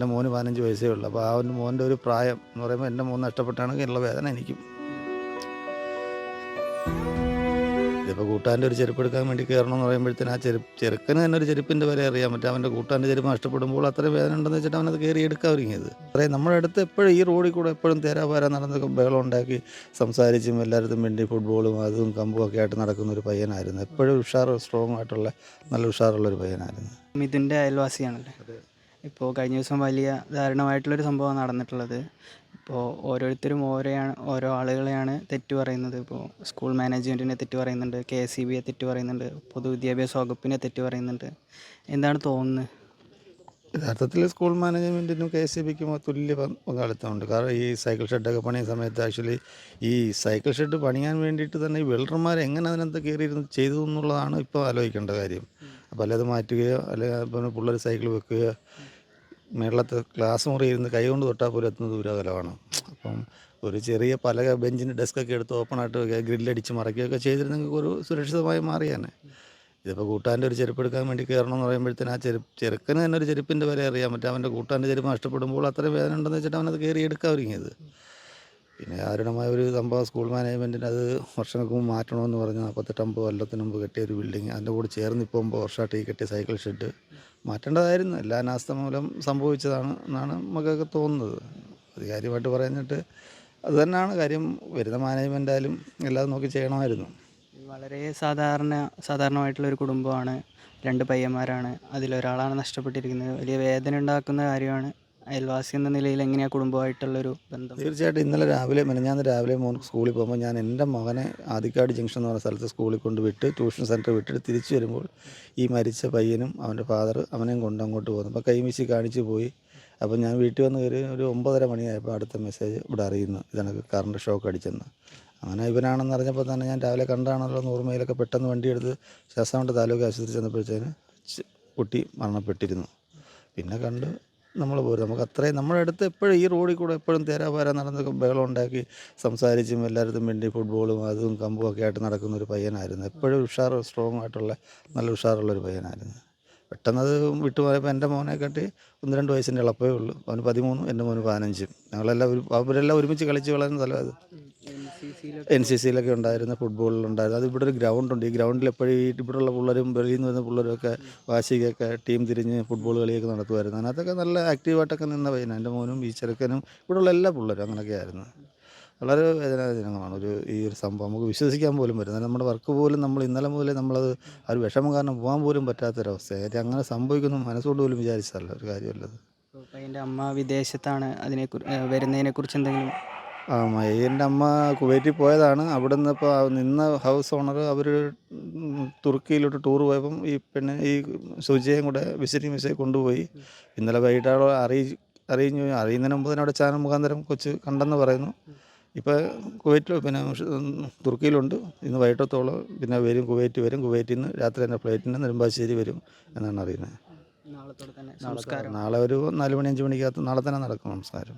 എന്റെ മോന് പതിനഞ്ച് വയസ്സേ ഉള്ളൂ. അപ്പോൾ ആ ഒരു മോന്റെ ഒരു പ്രായം എന്ന് പറയുമ്പോൾ എന്റെ മോൻ നഷ്ടപ്പെട്ടാണെങ്കിൽ ഉള്ള വേദന എനിക്കും. ഇതിപ്പോൾ കൂട്ടാന്റെ ഒരു ചെരുപ്പ് എടുക്കാൻ വേണ്ടി കയറണമെന്ന് പറയുമ്പോഴത്തേന് ആ ചെരുപ്പ് ചെറുക്കന് തന്നെ ഒരു ചെരുപ്പിന്റെ വില അറിയാൻ പറ്റും. അവന്റെ കൂട്ടാന്റെ ചെരുപ്പ് നഷ്ടപ്പെടുമ്പോൾ അത്രയും വേദന ഉണ്ടെന്ന് വെച്ചിട്ട് അവനത് കയറി എടുക്കാൻ ഒരുങ്ങിയത്. അത്രയും നമ്മുടെ അടുത്ത് എപ്പോഴും ഈ റോഡിൽ കൂടെ എപ്പോഴും തേരാപാര നടന്നൊക്കെ ബഹളം ഉണ്ടാക്കി സംസാരിച്ചും എല്ലായിടത്തും വേണ്ടി ഫുട്ബോളും അതും കമ്പും ഒക്കെ ആയിട്ട് നടക്കുന്ന ഒരു പയ്യനായിരുന്നു. എപ്പോഴും ഉഷാർ സ്ട്രോങ് ആയിട്ടുള്ള നല്ല ഉഷാറുള്ള ഒരു പയ്യനായിരുന്നു. മിഥുന്റെ അയൽവാസിയാണല്ലേ? ഇപ്പോൾ കഴിഞ്ഞ ദിവസം വലിയ ദാരുണമായിട്ടുള്ളൊരു സംഭവമാണ് നടന്നിട്ടുള്ളത്. ഇപ്പോൾ ഓരോരുത്തരും ഓരോയാണ് ഓരോ ആളുകളെയാണ് തെറ്റ് പറയുന്നത്. ഇപ്പോൾ സ്കൂൾ മാനേജ്മെന്റിനെ തെറ്റ് പറയുന്നുണ്ട് കെ എസ് സി ബിയെ തെറ്റ് പറയുന്നുണ്ട് പൊതുവിദ്യാഭ്യാസ വകുപ്പിനെ തെറ്റ് പറയുന്നുണ്ട്. എന്താണ് തോന്നുന്നത്? യഥാർത്ഥത്തിൽ സ്കൂൾ മാനേജ്മെന്റിനും കെ എസ് സി ബിക്കും തുല്യ പങ്കാളിത്തമുണ്ട്. കാരണം ഈ സൈക്കിൾ ഷെഡൊക്കെ പണിയ സമയത്ത് ആക്ച്വലി ഈ സൈക്കിൾ ഷെഡ് പണിയാൻ വേണ്ടിയിട്ട് തന്നെ ഈ വെൽഡർമാർ എങ്ങനെ അതിനകത്ത് കയറിയിരുന്ന് ചെയ്തു എന്നുള്ളതാണ് ഇപ്പോൾ ആലോചിക്കേണ്ട കാര്യം. അപ്പോൾ അല്ലാതെ മാറ്റുകയോ അല്ലെങ്കിൽ പിന്നെ പിള്ളേർ സൈക്കിൾ വെക്കുകയോ മേളത്തെ ക്ലാസ് മുറി ഇരുന്ന് കൈ കൊണ്ട് തൊട്ടാൽ പോലും എത്തുന്ന ദൂരാകലമാണ്. അപ്പം ഒരു ചെറിയ പല ബെഞ്ചിന്റെ ഡെസ്കൊക്കെ എടുത്ത് ഓപ്പണായിട്ട് ഗ്രില്ലടിച്ച് മറയ്ക്കുകയൊക്കെ ചെയ്തിരുന്നെങ്കിൽ ഒരു സുരക്ഷിതമായി മാറിയാനെ. ഇതിപ്പോൾ കൂട്ടാന്റെ ഒരു ചെരുപ്പ് എടുക്കാൻ വേണ്ടി കയറണമെന്ന് പറയുമ്പോഴത്തേന് ആ ചെരുപ്പ് ചെറുക്കന് തന്നെ ഒരു ചെരുപ്പിന്റെ വില അറിയാൻ പറ്റും. അവന്റെ കൂട്ടാന്റെ ചെരുപ്പ് നഷ്ടപ്പെടുമ്പോൾ അത്രയും വേദന ഉണ്ടെന്ന് വെച്ചിട്ട് അവനത് കയറി എടുക്കാൻ ഒരുങ്ങിയത് പിന്നെ ദാരുണമായ ഒരു സംഭവം സ്കൂൾ മാനേജ്മെന്റിന് അത് വർഷങ്ങൾക്ക് മുമ്പ് മാറ്റണമെന്ന് പറഞ്ഞ് നാൽപ്പത്തെട്ടമ്പത് കൊല്ലത്തിന് മുമ്പ് കെട്ടിയ ഒരു ബിൽഡിങ് അതിന്റെ കൂടെ ചേർന്ന് ഇപ്പോൾ ഒമ്പത് വർഷമായിട്ട് ഈ കെട്ടിയ സൈക്കിൾ ഷെഡ് മാറ്റേണ്ടതായിരുന്നു. എല്ലാ അനാസ്ഥ മൂലം സംഭവിച്ചതാണ് എന്നാണ് നമുക്കൊക്കെ തോന്നുന്നത്. അധികാരികമായിട്ട് പറഞ്ഞിട്ട് അത് തന്നെയാണ്. കാര്യം വരുന്ന മാനേജ്മെന്റായാലും എല്ലാം നോക്കി ചെയ്യണമായിരുന്നു. വളരെ സാധാരണ സാധാരണമായിട്ടുള്ള ഒരു കുടുംബമാണ്. രണ്ട് പയ്യന്മാരാണ്. അതിലൊരാളാണ് നഷ്ടപ്പെട്ടിരിക്കുന്നത്. വലിയ വേദന ഉണ്ടാക്കുന്ന കാര്യമാണ്. അയൽവാസി എന്ന നിലയിൽ എങ്ങനെയാണ് കുടുംബമായിട്ടുള്ളൊരു ബന്ധം? തീർച്ചയായിട്ടും ഇന്നലെ രാവിലെ മെനഞ്ഞാന്ന് രാവിലെ മോൻ സ്കൂളിൽ പോകുമ്പോൾ ഞാൻ എന്റെ മകനെ ആദിക്കാട് ജംഗ്ഷൻ എന്ന് പറഞ്ഞ സ്ഥലത്ത് സ്കൂളിൽ കൊണ്ട് വിട്ട് ട്യൂഷൻ സെന്റർ വിട്ടിട്ട് തിരിച്ചു വരുമ്പോൾ ഈ മരിച്ച പയ്യനും അവന്റെ ഫാദർ അവനെയും കൊണ്ട് അങ്ങോട്ട് പോകുന്നു. അപ്പോൾ കൈവീശി കാണിച്ചു പോയി. അപ്പോൾ ഞാൻ വീട്ടിൽ വന്ന് കയറി ഒരു ഒമ്പതര മണിയായപ്പോൾ അടുത്ത മെസ്സേജ് ഇവിടെ അറിയുന്നു. ഇതണക്ക് കറണ്ട് ഷോക്ക് അടിച്ചെന്ന്. അങ്ങനെ ഇവനാണെന്ന് അറിഞ്ഞപ്പോൾ തന്നെ ഞാൻ രാവിലെ കണ്ടാണല്ലോ എന്ന് ഓർമ്മയിലൊക്കെ പെട്ടെന്ന് വണ്ടിയെടുത്ത് ശാസ്താമണ്ട് താലൂക്ക് ആശുപത്രി ചെന്നപ്പോഴത്തേന് കുട്ടി മരണപ്പെട്ടിരുന്നു. പിന്നെ കണ്ട് നമ്മൾ പോരും. നമുക്ക് അത്രയും നമ്മുടെ അടുത്ത് എപ്പോഴും ഈ റോഡിൽ കൂടെ എപ്പോഴും തേരാപാര നടന്നൊക്കെ ബഹളം ഉണ്ടാക്കി സംസാരിച്ചും എല്ലായിടത്തും വേണ്ടി ഫുട്ബോളും അതും കമ്പും ഒക്കെ ആയിട്ട് നടക്കുന്ന ഒരു പയ്യനായിരുന്നു. എപ്പോഴും ഉഷാർ സ്ട്രോങ് ആയിട്ടുള്ള നല്ല ഉഷാറുള്ള ഒരു പയ്യനായിരുന്നു. പെട്ടെന്ന് അത് വിട്ടുപോയപ്പോൾ എന്റെ മോനെ കാട്ടി ഒന്ന് രണ്ട് വയസ്സിന്റെ ഇളപ്പേ ഉള്ളൂ. അവന് പതിമൂന്നും എന്റെ മോന് പതിനഞ്ചും. ഞങ്ങളെല്ലാം അവരെല്ലാം ഒരുമിച്ച് കളിച്ച് വളരുന്ന സ്ഥലം അത്. എൻ സി സിയിലൊക്കെ ഉണ്ടായിരുന്ന ഫുട്ബോളിലുണ്ടായിരുന്നു അത് ഇവിടെ ഒരു ഗ്രൗണ്ട് ഉണ്ട്. ഈ ഗ്രൗണ്ടിൽ എപ്പോഴും ഈ ഇവിടെയുള്ള പിള്ളേരും വെളിയിൽ നിന്ന് വരുന്ന പിള്ളേരൊക്കെ വാശിക്കൊക്കെ ടീം തിരിഞ്ഞ് ഫുട്ബോൾ കളിയൊക്കെ നടത്തുമായിരുന്നു. അതിനകത്തൊക്കെ നല്ല ആക്റ്റീവായിട്ടൊക്കെ നിന്ന പയ്യന. എന്റെ മോനും ഈ ചെറുക്കനും ഇവിടെയുള്ള എല്ലാ പിള്ളേരും അങ്ങനെയൊക്കെ ആയിരുന്നു വളരെ വേദനാജനകമാണ് ഒരു ഈ ഒരു സംഭവം. നമുക്ക് വിശ്വസിക്കാൻ പോലും പറ്റുന്നത് നമ്മുടെ വർക്ക് പോലും നമ്മൾ ഇന്നലെ മുതലേ നമ്മളത് ആ ഒരു വിഷമം കാരണം പോകാൻ പോലും പറ്റാത്തൊരവസ്ഥയായി അങ്ങനെ സംഭവിക്കുന്നു മനസ്സുകൊണ്ട് പോലും വിചാരിച്ചതല്ല ഒരു കാര്യമല്ലത്. പയ്യന്റെ അമ്മ വിദേശത്താണ്. അതിനെ വരുന്നതിനെ കുറിച്ച് എന്തെങ്കിലും എന്റെ അമ്മ കുവൈറ്റിൽ പോയതാണ്. അവിടെ നിന്ന് ഇപ്പോൾ നിന്ന ഹൗസ് ഓണർ അവർ തുർക്കിയിലോട്ട് ടൂർ പോയപ്പം ഈ പെണ്ണ് ഈ സുജയും കൂടെ വിസിറ്റിംഗ് വിസയെ കൊണ്ടുപോയി. ഇന്നലെ വൈകിട്ട് അവൾ അറിയി അറിയിഞ്ഞു. അറിയുന്നതിന് മുമ്പ് തന്നെ അവിടെ ചാനൽ മുഖാന്തരം കൊച്ച് കണ്ടെന്ന് പറയുന്നു. ഇപ്പോൾ കുവൈറ്റിൽ പിന്നെ തുർക്കിയിലുണ്ട്. ഇന്ന് വൈകിട്ടത്തോളം പിന്നെ വരും കുവൈറ്റ് വരും. കുവൈറ്റിൽ നിന്ന് രാത്രി തന്നെ ഫ്ലൈറ്റിന് നെടുമ്പാശ്ശേരി വരും എന്നാണ് അറിയുന്നത്. നാളെ ഒരു നാല് മണി അഞ്ച് മണിക്കകത്ത് നാളെ തന്നെ നടക്കും നമസ്കാരം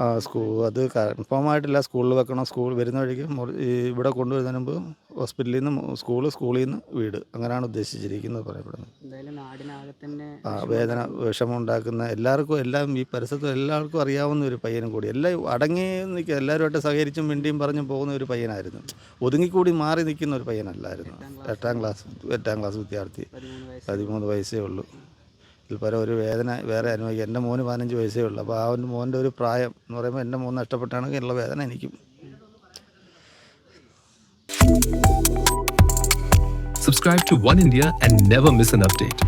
ആ സ്കൂൾ അത് കൺഫേം ആയിട്ടില്ല. സ്കൂളിൽ വെക്കണം? സ്കൂൾ വരുന്ന വഴിക്ക് ഇവിടെ കൊണ്ടുവരുന്നതിന് മുമ്പ് ഹോസ്പിറ്റലിൽ നിന്ന് സ്കൂൾ സ്കൂളിൽ നിന്ന് വീട്. അങ്ങനെയാണ് ഉദ്ദേശിച്ചിരിക്കുന്നത് പറയപ്പെടുന്നത്. ആ വേദന വിഷമം ഉണ്ടാക്കുന്ന എല്ലാവർക്കും എല്ലാം ഈ പരിസരത്തും എല്ലാവർക്കും അറിയാവുന്ന ഒരു പയ്യനും കൂടി. എല്ലാം അടങ്ങി നിൽക്കുക എല്ലാവരുമായിട്ട് സഹകരിച്ചും മിണ്ടിയും പറഞ്ഞും പോകുന്ന ഒരു പയ്യനായിരുന്നു. ഒതുങ്ങിക്കൂടി മാറി നിൽക്കുന്ന ഒരു പയ്യനല്ലായിരുന്നു. എട്ടാം ക്ലാസ്. എട്ടാം ക്ലാസ് വിദ്യാർത്ഥി. പതിമൂന്ന് വയസ്സേ ഉള്ളൂ. ഇതിൽ ഒരു വേദന വേറെ അനുഭവിക്കുക എന്റെ മോന് പതിനഞ്ച് വയസ്സേ ഉള്ളൂ. അപ്പോൾ ആ ഒരു മോന്റെ ഒരു പ്രായം എന്ന് പറയുമ്പോൾ എന്റെ മോൻ നഷ്ടപ്പെട്ടാണെങ്കിൽ ഉള്ള വേദന എനിക്കും. Subscribe to One India and never miss an update.